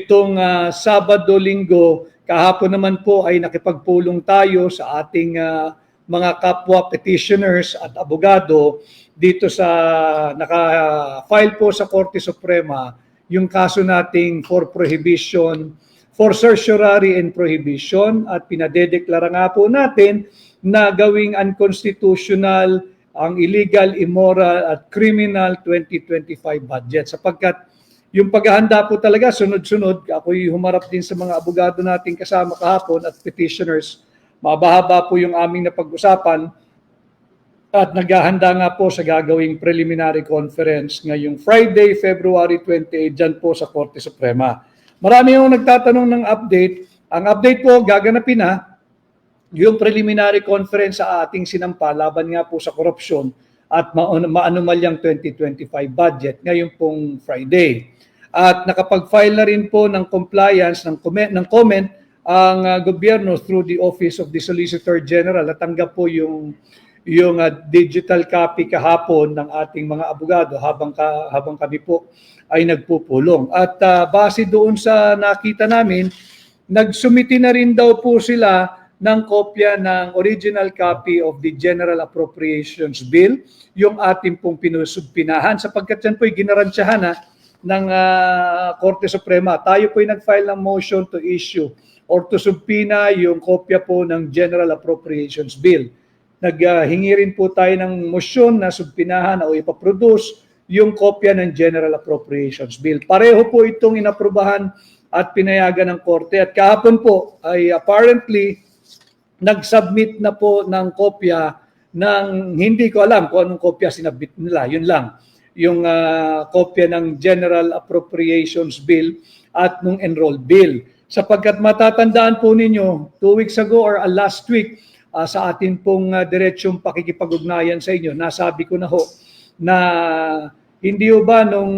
itong ah, Sabado, Linggo, kahapon naman po ay nakipagpulong tayo sa ating ah, mga kapwa petitioners at abogado dito sa naka-file po sa Korte Suprema yung kaso nating for prohibition, for certiorari and prohibition at pinadedeklara nga po natin na gawing unconstitutional ang illegal, immoral at criminal 2025 budget sapagkat yung paghahanda po talaga sunod-sunod ako'y humarap din sa mga abogado nating kasama kahapon at petitioners mabahaba po yung aming napag-usapan at naghahanda nga po sa gagawing preliminary conference ngayong Friday, February 28 dyan po sa Korte Suprema. Marami yung nagtatanong ng update. Ang update po gaganapin na yung preliminary conference sa ating sinampa laban nga po sa korupsyon at ma- maanumalyang 2025 budget ngayon pong Friday. At nakapag-file na rin po ng compliance ng comment, ng comment ang uh, gobyerno through the Office of the Solicitor General. Natanggap po yung yung uh, digital copy kahapon ng ating mga abogado habang ka, habang kami po ay nagpupulong. At uh, base doon sa nakita namin, nagsumiti na rin daw po sila ng kopya ng original copy of the General Appropriations Bill, yung ating pong pinusubpinahan sapagkat yan po'y ginarantyahan na ng uh, Korte Suprema. Tayo po'y nag-file ng motion to issue or to subpina yung kopya po ng General Appropriations Bill naghingi rin po tayo ng motion na subpinahan o ipaproduce yung kopya ng General Appropriations Bill. Pareho po itong inaprubahan at pinayagan ng korte. At kahapon po ay apparently nag-submit na po ng kopya ng hindi ko alam kung anong kopya sinabit nila. Yun lang. Yung uh, kopya ng General Appropriations Bill at nung enrolled bill. Sapagkat matatandaan po ninyo, two weeks ago or uh, last week, uh, sa atin pong uh, diretsyong pakikipag-ugnayan sa inyo. Nasabi ko na ho na hindi ho ba nung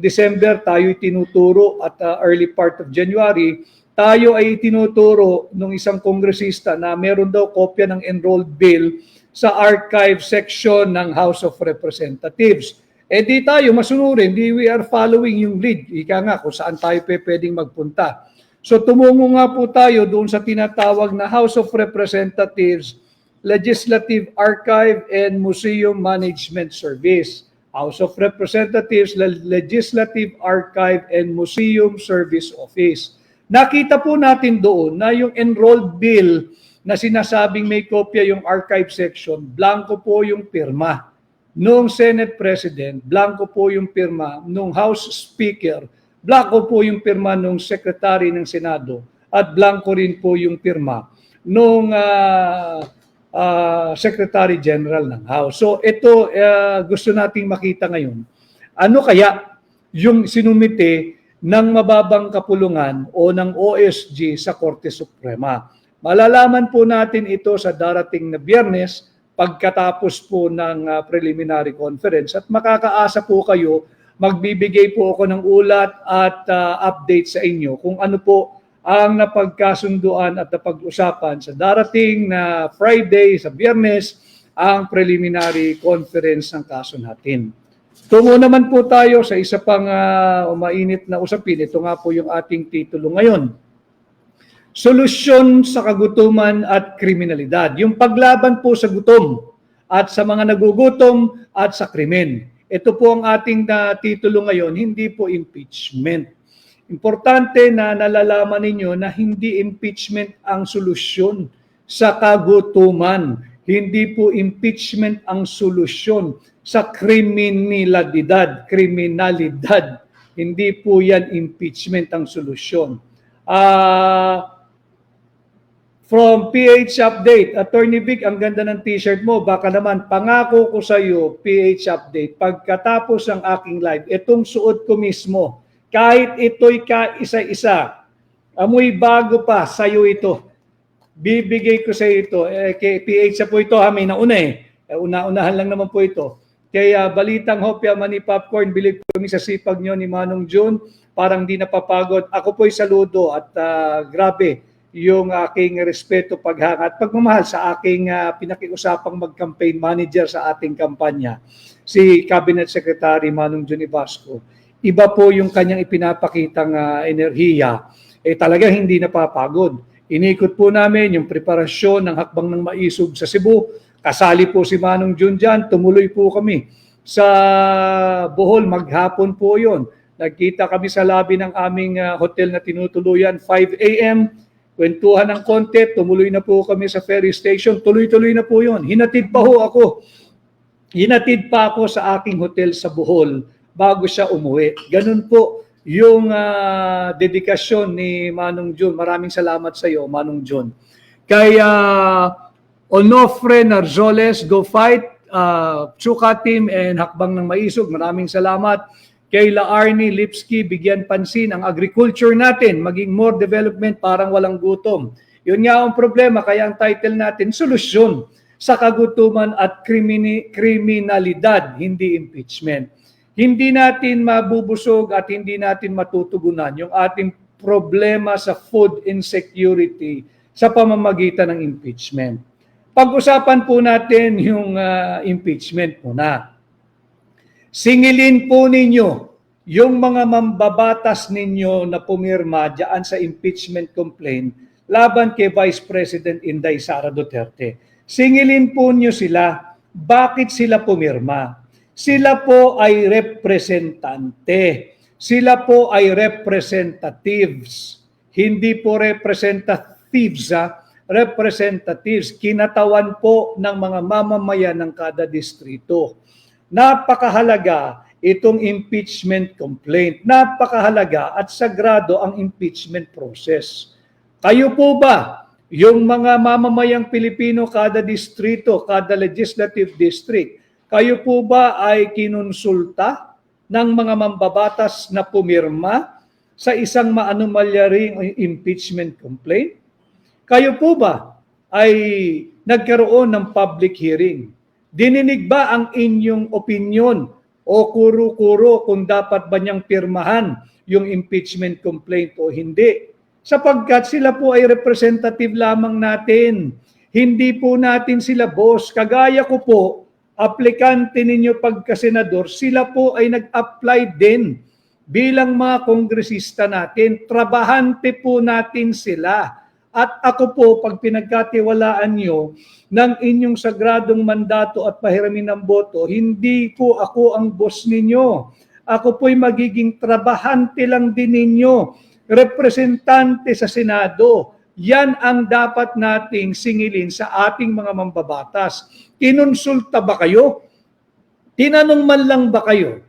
December tayo tinuturo at uh, early part of January, tayo ay tinuturo nung isang kongresista na meron daw kopya ng enrolled bill sa archive section ng House of Representatives. Eh di tayo masunurin, di we are following yung lead. Ika nga kung saan tayo pwedeng magpunta. So tumungo nga po tayo doon sa tinatawag na House of Representatives Legislative Archive and Museum Management Service. House of Representatives Legislative Archive and Museum Service Office. Nakita po natin doon na yung enrolled bill na sinasabing may kopya yung archive section, blanco po yung pirma. Nung Senate President, blanco po yung pirma. Nung House Speaker, Blanco po yung pirma nung Secretary ng Senado at blanco rin po yung pirma nung uh, uh, Secretary General ng House. So ito uh, gusto nating makita ngayon. Ano kaya yung sinumite ng mababang kapulungan o ng OSG sa Korte Suprema? Malalaman po natin ito sa darating na biyernes pagkatapos po ng uh, preliminary conference at makakaasa po kayo magbibigay po ako ng ulat at uh, update sa inyo kung ano po ang napagkasunduan at napag-usapan sa darating na Friday, sa Biyernes, ang preliminary conference ng kaso natin. Tungo naman po tayo sa isa pang uh, umainit na usapin. Ito nga po yung ating titulo ngayon. Solusyon sa kagutuman at kriminalidad. Yung paglaban po sa gutom at sa mga nagugutom at sa krimen. Ito po ang ating na titulo ngayon, hindi po impeachment. Importante na nalalaman ninyo na hindi impeachment ang solusyon sa kagutuman. Hindi po impeachment ang solusyon sa kriminalidad, kriminalidad. Hindi po yan impeachment ang solusyon. Ah, uh, From PH Update, Attorney Vic, ang ganda ng t-shirt mo. Baka naman, pangako ko sa iyo, PH Update, pagkatapos ng aking live, itong suot ko mismo, kahit ito'y ka isa-isa, amoy bago pa, sa iyo ito. Bibigay ko sa ito. Eh, kay PH po ito, ha, may nauna eh. eh una-unahan lang naman po ito. Kaya balitang Hopia Mani Popcorn, bilib kami sa sipag nyo ni Manong June. Parang di napapagod. Ako po'y saludo at uh, grabe yung aking respeto, paghanga at pagmamahal sa aking uh, pinakiusapang mag-campaign manager sa ating kampanya, si Cabinet Secretary Manong Johnny Vasco. iba po yung kanyang ipinapakitang ah, enerhiya, eh talaga hindi napapagod. Inikot po namin yung preparasyon ng hakbang ng maisog sa Cebu. Kasali po si Manong Jun dyan. Tumuloy po kami sa Bohol. Maghapon po yon. Nagkita kami sa lobby ng aming ah, hotel na tinutuluyan, 5 a.m. Kwentuhan ng konti, tumuloy na po kami sa ferry station. Tuloy-tuloy na po yon. Hinatid pa ho ako. Hinatid pa ako sa aking hotel sa Bohol bago siya umuwi. Ganun po yung ah, dedikasyon ni Manong Jun. Maraming salamat sa iyo, Manong Jun. Kaya Onofre Narzoles, Go Fight, uh, Chuka Team and Hakbang ng Maisog, maraming salamat. Kay La Arnie Lipski, bigyan pansin ang agriculture natin, maging more development, parang walang gutom. Yun nga ang problema, kaya ang title natin, solusyon sa kagutuman at krimini, kriminalidad, hindi impeachment. Hindi natin mabubusog at hindi natin matutugunan yung ating problema sa food insecurity sa pamamagitan ng impeachment. Pag-usapan po natin yung ah, impeachment muna. Singilin po ninyo yung mga mambabatas ninyo na pumirma dyan sa impeachment complaint laban kay Vice President Inday Sara Duterte. Singilin po nyo sila, bakit sila pumirma? Sila po ay representante. Sila po ay representatives. Hindi po representatives, ha? representatives. Kinatawan po ng mga mamamayan ng kada distrito. Napakahalaga itong impeachment complaint. Napakahalaga at sagrado ang impeachment process. Kayo po ba, yung mga mamamayang Pilipino kada distrito, kada legislative district, kayo po ba ay kinonsulta ng mga mambabatas na pumirma sa isang maanumalyaring impeachment complaint? Kayo po ba ay nagkaroon ng public hearing? Dininig ba ang inyong opinion o kuro-kuro kung dapat ba niyang pirmahan yung impeachment complaint o hindi? Sapagkat sila po ay representative lamang natin. Hindi po natin sila boss. Kagaya ko po, aplikante ninyo pagkasenador, sila po ay nag-apply din bilang mga kongresista natin. Trabahante po natin sila. At ako po, pag pinagkatiwalaan nyo ng inyong sagradong mandato at pahiramin ng boto, hindi po ako ang boss ninyo. Ako po'y magiging trabahante lang din ninyo, representante sa Senado. Yan ang dapat nating singilin sa ating mga mambabatas. Kinonsulta ba kayo? Tinanong man lang ba kayo?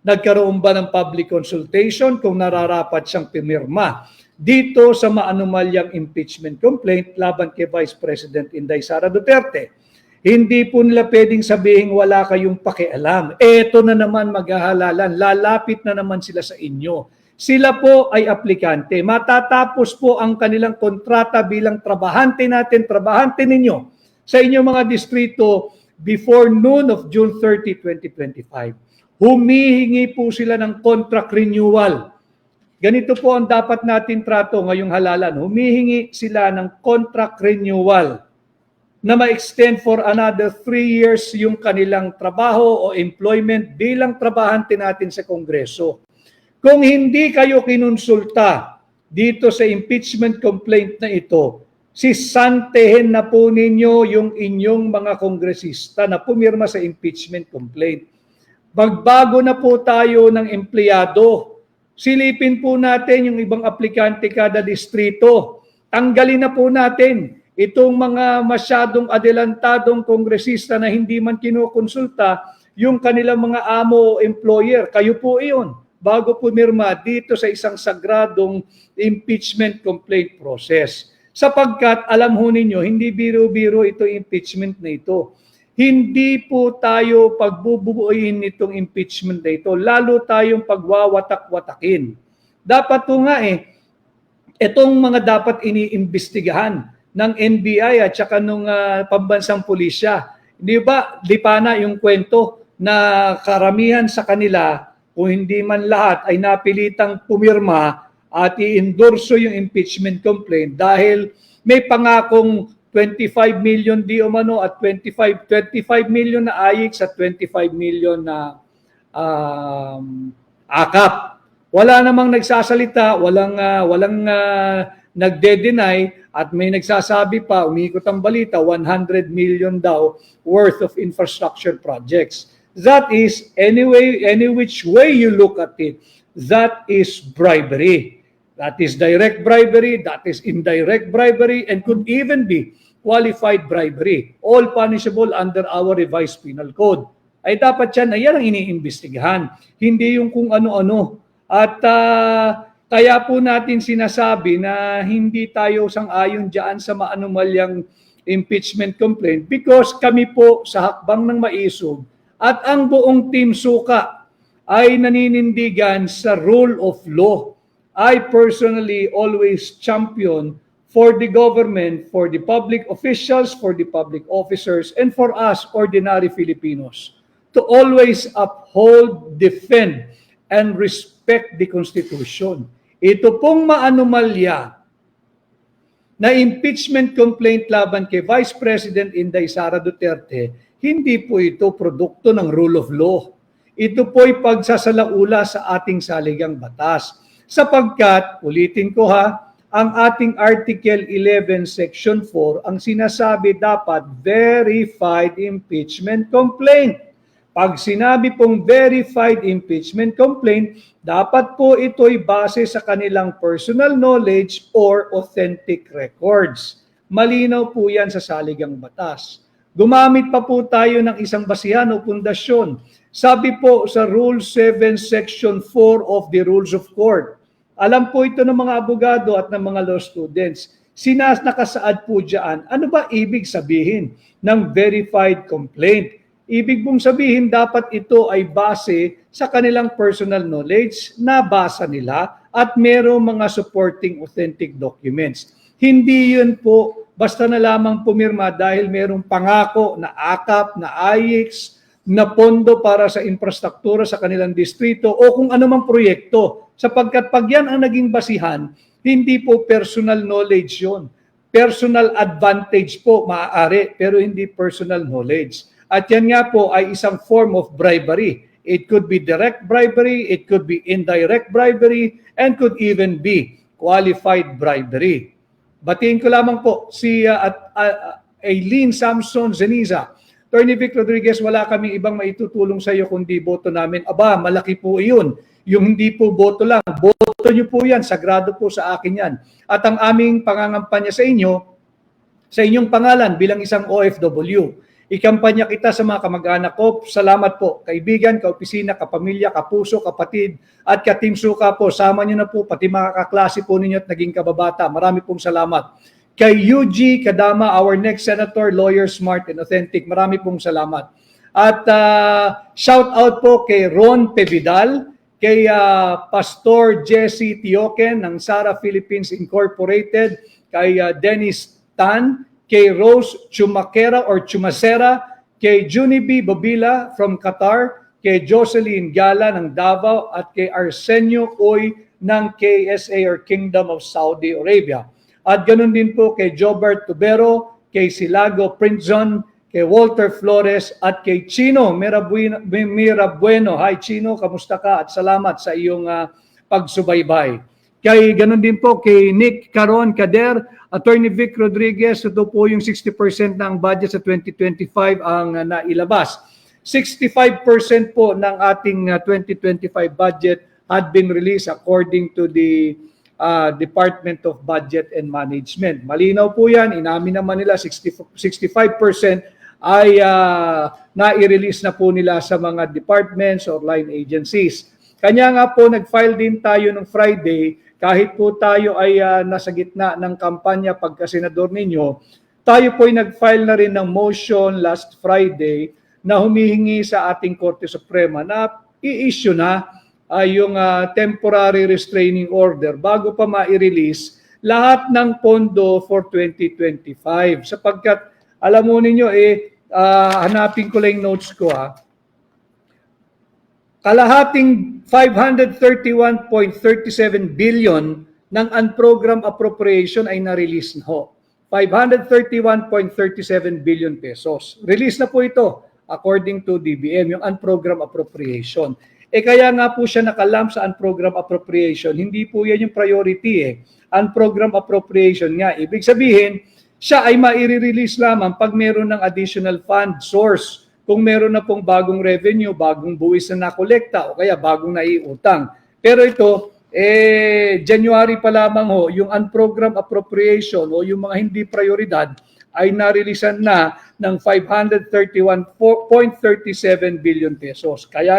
Nagkaroon ba ng public consultation kung nararapat siyang pimirma dito sa maanumalyang impeachment complaint laban kay Vice President Inday Sara Duterte? Hindi po nila pwedeng sabihin wala kayong pakialam. Eto na naman maghahalalan. Lalapit na naman sila sa inyo. Sila po ay aplikante. Matatapos po ang kanilang kontrata bilang trabahante natin, trabahante ninyo sa inyong mga distrito before noon of June 30, 2025 humihingi po sila ng contract renewal. Ganito po ang dapat natin trato ngayong halalan. Humihingi sila ng contract renewal na ma-extend for another three years yung kanilang trabaho o employment bilang trabahante natin sa Kongreso. Kung hindi kayo kinonsulta dito sa impeachment complaint na ito, sisantehin na po ninyo yung inyong mga kongresista na pumirma sa impeachment complaint. Magbago na po tayo ng empleyado. Silipin po natin yung ibang aplikante kada distrito. Tanggalin na po natin itong mga masyadong adelantadong kongresista na hindi man kinukonsulta yung kanilang mga amo o employer. Kayo po iyon bago pumirma dito sa isang sagradong impeachment complaint process. Sapagkat alam ho ninyo, hindi biro-biro ito impeachment na ito hindi po tayo pagbubuuin nitong impeachment na ito, lalo tayong pagwawatak-watakin. Dapat po nga eh, itong mga dapat iniimbestigahan ng NBI at saka nung uh, pambansang pulisya. Di ba, lipana yung kwento na karamihan sa kanila, kung hindi man lahat, ay napilitang pumirma at i-endorso yung impeachment complaint dahil may pangakong 25 million di umano at 25 25 million na AIX at 25 million na um, akap. Wala namang nagsasalita, walang ah, walang ah, nagde-deny at may nagsasabi pa, umiikot ang balita, 100 million daw worth of infrastructure projects. That is, anyway, any which way you look at it, that is bribery. That is direct bribery, that is indirect bribery, and could even be qualified bribery. All punishable under our revised penal code. Ay dapat yan, ay yan ang iniimbestigahan. Hindi yung kung ano-ano. At ah, kaya po natin sinasabi na hindi tayo sang-ayon dyan sa maanumalyang impeachment complaint because kami po sa hakbang ng maisog at ang buong team suka ay naninindigan sa rule of law. I personally always champion for the government, for the public officials, for the public officers, and for us ordinary Filipinos to always uphold, defend, and respect the Constitution. Ito pong maanumalya na impeachment complaint laban kay Vice President Inday Sara Duterte, hindi po ito produkto ng rule of law. Ito po'y pagsasalaula sa ating saligang batas. Sapagkat, ulitin ko ha, ang ating Article 11, Section 4, ang sinasabi dapat verified impeachment complaint. Pag sinabi pong verified impeachment complaint, dapat po ito'y base sa kanilang personal knowledge or authentic records. Malinaw po yan sa saligang batas. Gumamit pa po tayo ng isang basihan o pundasyon. Sabi po sa Rule 7, Section 4 of the Rules of Court. Alam po ito ng mga abogado at ng mga law students. Sinas nakasaad po dyan, ano ba ibig sabihin ng verified complaint? Ibig pong sabihin, dapat ito ay base sa kanilang personal knowledge na basa nila at merong mga supporting authentic documents. Hindi yun po basta na lamang pumirma dahil merong pangako na akap, na AIX, na pondo para sa infrastruktura sa kanilang distrito o kung anumang proyekto. Sapagkat pag yan ang naging basihan, hindi po personal knowledge yon. Personal advantage po maaari pero hindi personal knowledge. At yan nga po ay isang form of bribery. It could be direct bribery, it could be indirect bribery, and could even be qualified bribery. Batiin ko lamang po si uh, at, uh, Aileen Samson Zeniza. Attorney Vic Rodriguez, wala kaming ibang maitutulong sa iyo kundi boto namin. Aba, malaki po iyon. Yung hindi po boto lang, boto niyo po yan, sagrado po sa akin yan. At ang aming pangangampanya sa inyo, sa inyong pangalan bilang isang OFW, Ikampanya kita sa mga kamag-anak ko. Salamat po, kaibigan, kaopisina, kapamilya, kapuso, kapatid, at kateam suka po. Sama niyo na po, pati mga kaklase po ninyo at naging kababata. Marami pong salamat. Kay UG Kadama, our next senator, lawyer, smart and authentic. Marami pong salamat. At uh, shout out po kay Ron Pevidal, kay uh, Pastor Jesse Tioken ng Sara Philippines Incorporated, kay uh, Dennis Tan, kay Rose Chumakera or Chumasera, kay Juniby Babila from Qatar, kay Jocelyn Gala ng Davao at kay Arsenio Oy ng KSA or Kingdom of Saudi Arabia. At ganun din po kay Jobert Tubero, kay Silago Prinzon, kay Walter Flores at kay Chino Mirabueno. Mirabueno. Hi Chino, kamusta ka? At salamat sa iyong uh, pagsubaybay. Kay ganun din po kay Nick Caron Kader, Attorney Vic Rodriguez, ito po yung 60% ng budget sa 2025 ang uh, nailabas. 65% po ng ating uh, 2025 budget had been released according to the uh, Department of Budget and Management. Malinaw po yan, inamin naman nila 60, 65% ay uh, na-release na po nila sa mga departments or line agencies. Kanya nga po, nag-file din tayo ng Friday kahit po tayo ay uh, nasa gitna ng kampanya pagka-senador ninyo, tayo po ay nag-file na rin ng motion last Friday na humihingi sa ating Korte Suprema na i-issue na uh, yung uh, temporary restraining order bago pa ma-release lahat ng pondo for 2025. Sapagkat alam mo ninyo eh, uh, hanapin ko lang notes ko ha, kalahating 531.37 billion ng unprogrammed appropriation ay na-release na ho. 531.37 billion pesos. Release na po ito according to DBM, yung unprogrammed appropriation. Eh kaya nga po siya nakalamp sa unprogram appropriation. Hindi po yan yung priority eh. Unprogram appropriation nga. Ibig sabihin, siya ay maire-release lamang pag meron ng additional fund source. Kung meron na pong bagong revenue, bagong buwis na nakolekta o kaya bagong naiutang. Pero ito, eh, January pa lamang ho, yung unprogram appropriation o yung mga hindi prioridad ay narilisan na ng 531.37 billion pesos. Kaya nga